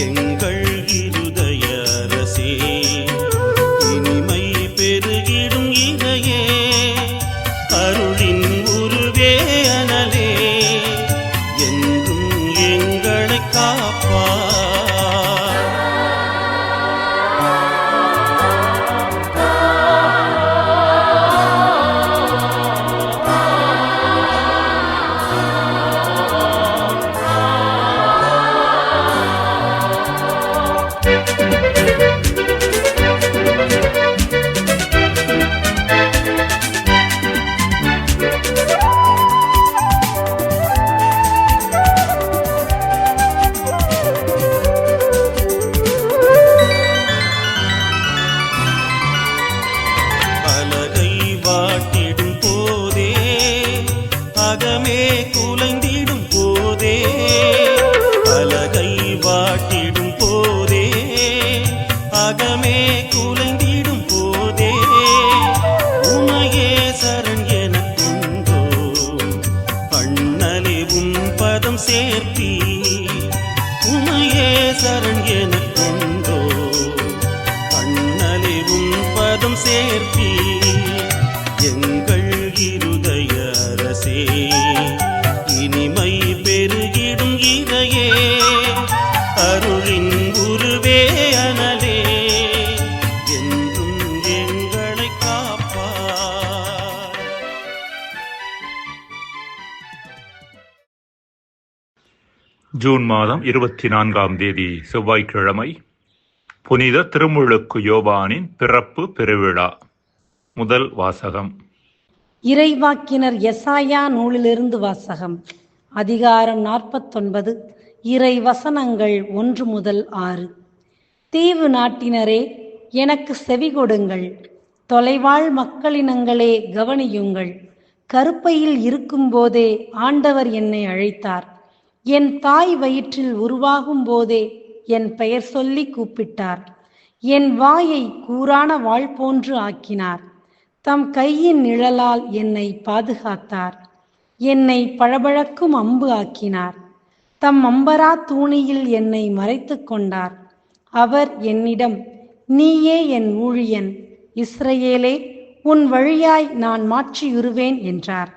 getting தேர் June மாதம் இருபத்தி நான்காம் தேதி செவ்வாய்க்கிழமை புனித திருமுழுக்கு யோவானின் பிறப்பு பெருவிழா முதல் வாசகம். இறைவாக்கினர் எசாயா நூலிலிருந்து வாசகம் அதிகாரம் நாற்பத்தொன்பது இறை வசனங்கள் ஒன்று முதல் ஆறு. தீவு நாட்டினரே எனக்கு செவி கொடுங்கள். தொலைவாழ் மக்களினங்களே கவனியுங்கள். கருப்பையில் இருக்கும்போதே ஆண்டவர் என்னை அழைத்தார். என் தாய் வயிற்றில் உருவாகும் போதே என் பெயர் சொல்லி கூப்பிட்டார். என் வாயை கூறான வாள் போன்று ஆக்கினார். தம் கையின் நிழலால் என்னை பாதுகாத்தார். என்னை பழபழக்கும் அம்பு ஆக்கினார். தம் அம்பரா தூணியில் என்னை மறைத்து கொண்டார். அவர் என்னிடம் நீயே என் ஊழியன் இஸ்ரேலே உன் வழியாய் நான் மாற்றியுறுவேன் என்றார்.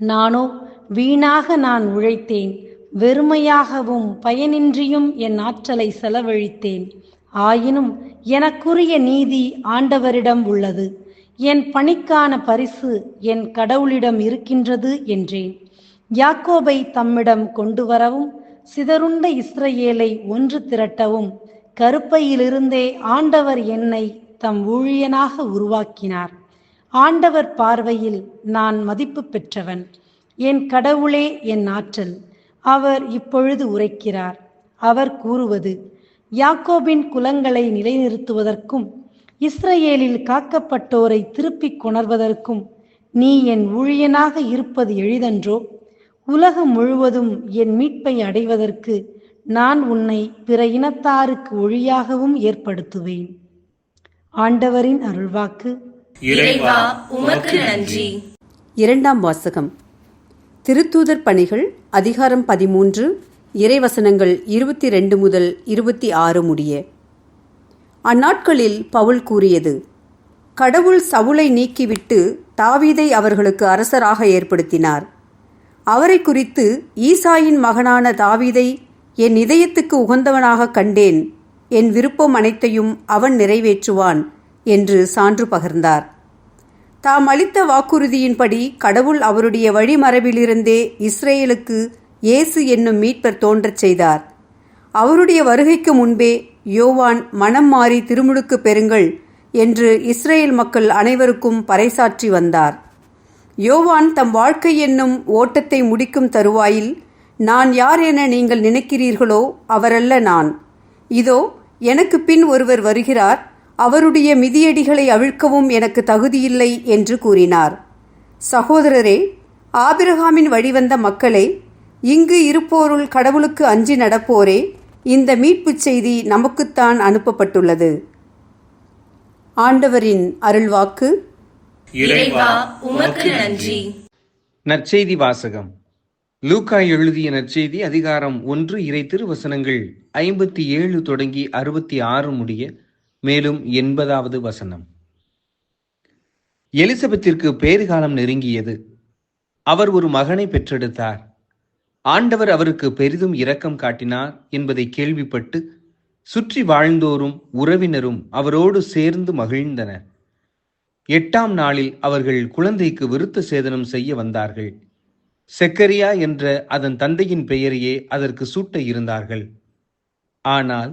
நானோ வீணாக நான் உழைத்தேன். வெறுமையாகவும் பயனின்றியும் என் ஆற்றலை செலவழித்தேன். ஆயினும் எனக்குரிய நீதி ஆண்டவரிடம் உள்ளது. என் பணிக்கான பரிசு என் கடவுளிடம் இருக்கின்றது என்றேன். யாக்கோபை தம்மிடம் கொண்டு வரவும் சிதறுண்ட இஸ்ரேலை ஒன்று திரட்டவும் கருப்பையிலிருந்தே ஆண்டவர் என்னை தம் ஊழியனாக உருவாக்கினார். ஆண்டவர் பார்வையில் நான் மதிப்பு பெற்றவன். என் கடவுளே என் ஆற்றல். அவர் இப்பொழுது உரைக்கிறார். அவர் கூறுவது யாக்கோபின் குலங்களை நிலைநிறுத்துவதற்கும் இஸ்ரவேலில் காக்கப்பட்டோரை திருப்பிக் கொணர்வதற்கும் நீ என் ஊழியனாக இருப்பது எளிதன்றோ? உலகம் முழுவதும் என் மீட்பை அடைவதற்கு நான் உன்னை பிற இனத்தாருக்கு ஒளியாகவும் ஏற்படுத்துவேன். ஆண்டவரின் அருள்வாக்கு. இறைவா உமக்கு நன்றி. இரண்டாம் வாசகம். திருத்தூதர் பணிகள் அதிகாரம் பதிமூன்று இறைவசனங்கள் இருபத்தி ரெண்டு முதல் இருபத்தி ஆறு முடிய. அந்நாட்களில் பவுல் கூறியது கடவுள் சவுளை நீக்கிவிட்டு தாவீதை அவர்களுக்கு அரசராக ஏற்படுத்தினார். அவரை குறித்து ஈசாயின் மகனான தாவீதை என் இதயத்துக்கு உகந்தவனாக கண்டேன். என் விருப்பம் அனைத்தையும் அவன் நிறைவேற்றுவான் என்று சான்று பகர்ந்தார். தாம் அளித்த வாக்குறுதியின்படி கடவுள் அவருடைய வழிமரபிலிருந்தே இஸ்ரேலுக்கு இயேசு என்னும் மீட்பர் தோன்றச் செய்தார். அவருடைய வருகைக்கு முன்பே யோவான் மனம் மாறி திருமுழுக்கு பெறுங்கள் என்று இஸ்ரேல் மக்கள் அனைவருக்கும் பறைசாற்றி வந்தார். யோவான் தம் வாழ்க்கை என்னும் ஓட்டத்தை முடிக்கும் தருவாயில் நான் யார் என நீங்கள் நினைக்கிறீர்களோ அவரல்ல நான். இதோ எனக்கு பின் ஒருவர் வருகிறார் அவருடைய மிதியடிகளை அவிழ்க்கவும் எனக்கு தகுதியில்லை என்று கூறினார். சகோதரரே ஆபிரகாமின் வழிவந்த மக்களே இங்கு இருப்போருள் கடவுளுக்கு அஞ்சி நடப்போரே இந்த மீட்புச் செய்தி நமக்குத்தான் அனுப்பப்பட்டுள்ளது. ஆண்டவரின் அருள்வாக்கு. இறைவா உமக்கு நன்றி. நற்செய்தி வாசகம். லூக்கா எழுதிய நற்செய்தி அதிகாரம் ஒன்று இறை திருவசனங்கள் ஐம்பத்தி ஏழு தொடங்கி அறுபத்தி ஆறு முடிய மேலும் எண்பதாவது வசனம். எலிசபெத்திற்கு பேறுகாலம் நெருங்கியது. அவர் ஒரு மகனை பெற்றெடுத்தார். ஆண்டவர் அவருக்கு பெரிதும் இரக்கம் காட்டினார் என்பதை கேள்விப்பட்டு சுற்றி வாழ்ந்தோரும் உறவினரும் அவரோடு சேர்ந்து மகிழ்ந்தனர். எட்டாம் நாளில் அவர்கள் குழந்தைக்கு விருத்த சேதனம் செய்ய வந்தார்கள். செக்கரியா என்ற அதன் தந்தையின் பெயரையே அதற்கு சூட்ட இருந்தார்கள். ஆனால்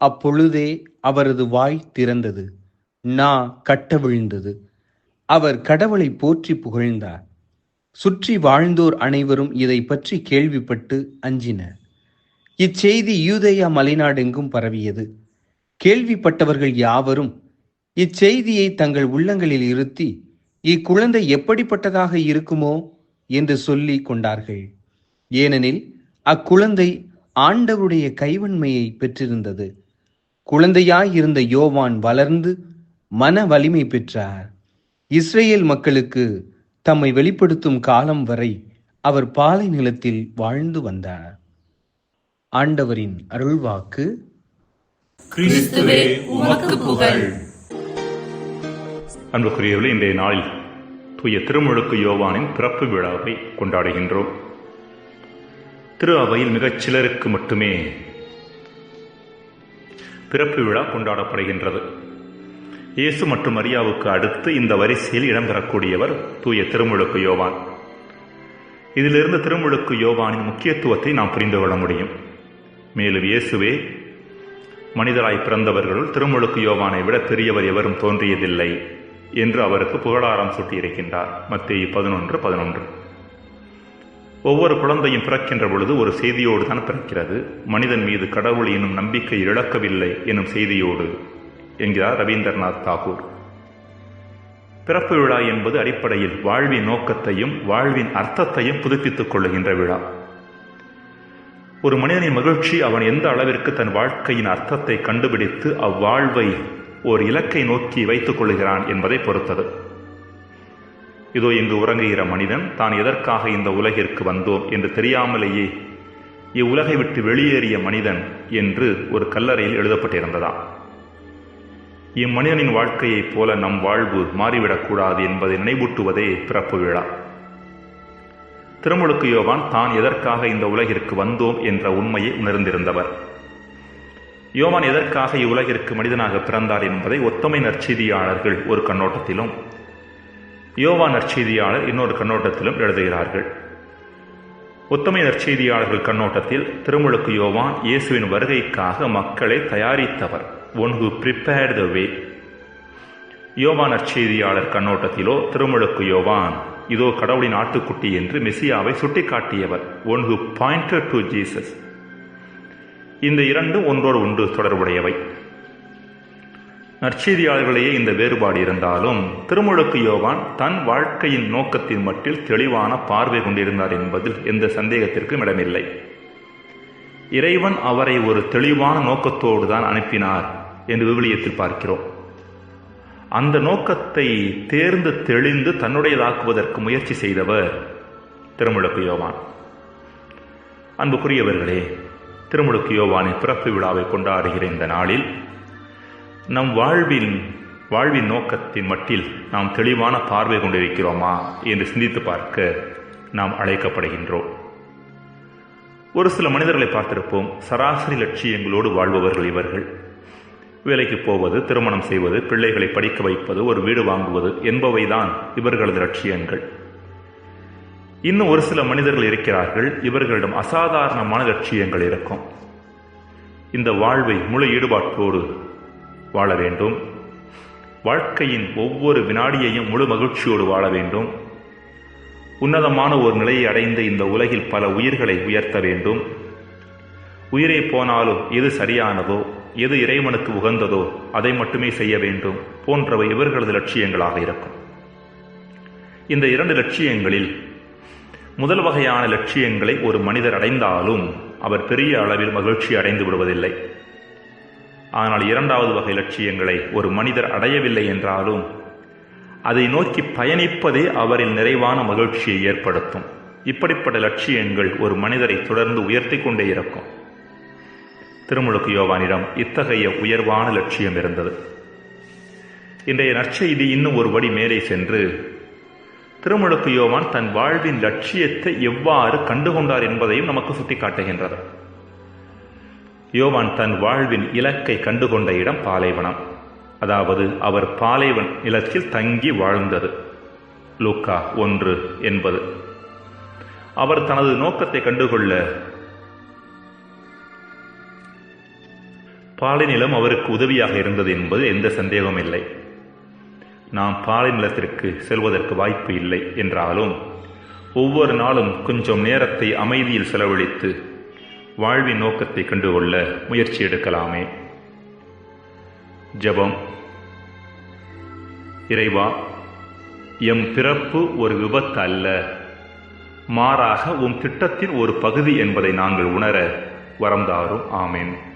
அப்பொழுதே அவரது வாய் திறந்தது. நா கட்ட விழுந்தது. அவர் கடவுளை போற்றி புகழ்ந்தார். சுற்றி வாழ்ந்தோர் அனைவரும் இதை பற்றி கேள்விப்பட்டு அஞ்சினர். இச்செய்தி யூதேயா மலைநாடெங்கும் பரவியது. கேள்விப்பட்டவர்கள் யாவரும் இச்செய்தியை தங்கள் உள்ளங்களில் இருத்தி இக்குழந்தை எப்படிப்பட்டதாக இருக்குமோ என்று சொல்லி கொண்டார்கள். ஏனெனில் அக்குழந்தை ஆண்டவருடைய கைவன்மையை பெற்றிருந்தது. குழந்தையாயிருந்த யோவான் வளர்ந்து மன வலிமை பெற்றார். இஸ்ரேல் மக்களுக்கு தம்மை வெளிப்படுத்தும் காலம் வரை அவர் பாலை நிலத்தில் வாழ்ந்து வந்தார். ஆண்டவரின் அருள்வாக்கு. கிறிஸ்துவே உமக்கு புகழ். அன்புக்குரியவர்களே இன்றைய நாளில் தூய திருமுழுக்கு யோவானின் பிறப்பு விழாவை கொண்டாடுகின்றோம். திரு அவையில் மிகச் சிலருக்கு மட்டுமே பிறப்பு விழா கொண்டாடப்படுகின்றது. இயேசு மற்றும் மரியாவுக்கு அடுத்து இந்த வரிசையில் இடம்பெறக்கூடியவர் தூய திருமுழுக்கு யோவான். இதிலிருந்து திருமுழுக்கு யோவானின் முக்கியத்துவத்தை நாம் புரிந்து கொள்ள முடியும். மேலும் இயேசுவே மனிதராய் பிறந்தவர்களுள் திருமுழுக்கு யோவானை விட பெரியவர் எவரும் தோன்றியதில்லை என்று அவருக்கு புகழாரம் சூட்டியிருக்கின்றார். மத்திய பதினொன்று பதினொன்று. ஒவ்வொரு குழந்தையும் பிறக்கின்ற பொழுது ஒரு செய்தியோடு தான் பிறக்கிறது. மனிதன் மீது கடவுள் எனும் நம்பிக்கை இழக்கவில்லை எனும் செய்தியோடு. என்கிறார் ரவீந்திரநாத் தாகூர். பிறப்பு விழா என்பது அடிப்படையில் வாழ்வின் நோக்கத்தையும் வாழ்வின் அர்த்தத்தையும் புதுப்பித்துக் கொள்ளுகின்ற விழா. ஒரு மனிதனின் மகிழ்ச்சி அவன் எந்த அளவிற்கு தன் வாழ்க்கையின் அர்த்தத்தை கண்டுபிடித்து அவ்வாழ்வை ஒரு இலக்கை நோக்கி வைத்துக் கொள்கிறான் என்பதை பொறுத்தது. இதோ இங்கு உறங்குகிற மனிதன் தான் எதற்காக இந்த உலகிற்கு வந்தோம் என்று தெரியாமலேயே இவ்வுலகை விட்டு வெளியேறிய மனிதன் என்று ஒரு கல்லறையில் எழுதப்பட்டிருந்ததா இம்மனிதனின் வாழ்க்கையைப் போல நம் வாழ்வு மாறிவிடக்கூடாது என்பதை நினைவூட்டுவதே பிறப்பு விழா. திருமுழுக்கு யோவான் தான் எதற்காக இந்த உலகிற்கு வந்தோம் என்ற உண்மையை உணர்ந்திருந்தவர். யோவான் எதற்காக இவ்வுலகிற்கு மனிதனாக பிறந்தார் என்பதை ஒத்தமை நற்செய்தியாளர்கள் ஒரு கண்ணோட்டத்திலும் யோவா நற்செய்தியாளர் இன்னொரு கண்ணோட்டத்திலும் எழுதுகிறார்கள். ஒத்தமை நற்செய்தியாளர்கள் கண்ணோட்டத்தில் திருமுழுக்கு யோவான் இயேசுவின் வருகைக்காக மக்களை தயாரித்தவர். ஒன் ஹூ த வே யோவா நற்செய்தியாளர் கண்ணோட்டத்திலோ திருமுழுக்கு யோவான் இதோ கடவுளின் ஆட்டுக்குட்டி என்று மெசியாவை சுட்டிக்காட்டியவர். One who pointed to Jesus இந்த இரண்டும் ஒன்றோடு ஒன்று தொடர்புடையவை. நற்செய்தியாளர்களையே இந்த வேறுபாடு இருந்தாலும் திருமுழுக்கு யோவான் தன் வாழ்க்கையின் நோக்கத்தின் மட்டில் தெளிவான பார்வை கொண்டிருந்தார் என்பதில் எந்த சந்தேகத்திற்கும் இடமில்லை. இறைவன் அவரை ஒரு தெளிவான நோக்கத்தோடு தான் அனுப்பினார் என்று விவிலியத்தில் பார்க்கிறோம். அந்த நோக்கத்தை தேர்ந்து தெளிந்து தன்னுடையதாக்குவதற்கு முயற்சி செய்தவர் திருமுழுக்கு யோவான். அன்புக்குரியவர்களே திருமுழுக்கு யோவானின் பிறப்பு விழாவை கொண்டாடுகிற இந்த நாளில் நம் வாழ்வின் வாழ்வின் நோக்கத்தின் மட்டில் நாம் தெளிவான பார்வை கொண்டிருக்கிறோமா என்று சிந்தித்து பார்க்க நாம் அழைக்கப்படுகின்றோம். ஒரு சில மனிதர்களை பார்த்திருப்போம். சராசரி லட்சியங்களோடு வாழ்பவர்கள் இவர்கள். வேலைக்கு போவது திருமணம் செய்வது பிள்ளைகளை படிக்க வைப்பது ஒரு வீடு வாங்குவது என்பவைதான் இவர்களது லட்சியங்கள். இன்னும் ஒரு சில மனிதர்கள் இருக்கிறார்கள். இவர்களிடம் அசாதாரணமான லட்சியங்கள் இருக்கும். இந்த வாழ்வை முழு ஈடுபாட்டோடு வாழ வேண்டும். வாழ்க்கையின் ஒவ்வொரு வினாடியையும் முழு மகிழ்ச்சியோடு வாழ வேண்டும். உன்னதமான ஒரு நிலையை அடைந்து இந்த உலகில் பல உயிர்களை உயர்த்த வேண்டும். உயிரே போனாலும் எது சரியானதோ எது இறைவனுக்கு உகந்ததோ அதை மட்டுமே செய்ய வேண்டும் போன்றவை இவர்களது லட்சியங்களாக இருக்கும். இந்த இரண்டு லட்சியங்களில் முதல் வகையான லட்சியங்களை ஒரு மனிதர் அடைந்தாலும் அவர் பெரிய அளவில் மகிழ்ச்சி அடைந்து விடுவதில்லை. ஆனால் இரண்டாவது வகை லட்சியங்களை ஒரு மனிதர் அடையவில்லை என்றாலும் அதை நோக்கி பயணிப்பதே அவரில் நிறைவான மகிழ்ச்சியை ஏற்படுத்தும். இப்படிப்பட்ட லட்சியங்கள் ஒரு மனிதரை தொடர்ந்து உயர்த்தி கொண்டே இருக்கும். திருமுழுக்கு யோவானிடம் இத்தகைய உயர்வான லட்சியம் இருந்தது. இன்றைய நற்செய்தி இன்னும் ஒரு படி மேலே சென்று திருமுழுக்கு யோவான் தன் வாழ்வின் லட்சியத்தை எவ்வாறு கண்டுகொண்டார் என்பதையும் நமக்கு சுட்டிக்காட்டுகின்றது. யோவான் தன் வாழ்வின் இலக்கை கண்டுகொண்ட இடம் பாலைவனம். அதாவது அவர் பாலைவன் நிலத்தில் தங்கி வாழ்ந்தது. லூக்கா ஒன்று என்பது. அவர் தனது நோக்கத்தை கண்டுகொள்ள பாலை நிலம் அவருக்கு உதவியாக இருந்தது என்பது எந்த சந்தேகமும் இல்லை. நாம் பாலை நிலத்திற்கு செல்வதற்கு வாய்ப்பு இல்லை என்றாலும் ஒவ்வொரு நாளும் கொஞ்சம் நேரத்தை அமைதியில் செலவழித்து வாழ்வின் நோக்கத்தை கண்டுகொள்ள முயற்சி எடுக்கலாமே. ஜெபம். இறைவா எம் பிறப்பு ஒரு விபத்து அல்ல. மாறாக உம் திட்டத்தின் ஒரு பகுதி என்பதை நாங்கள் உணர வரம்தாரும். ஆமேன்.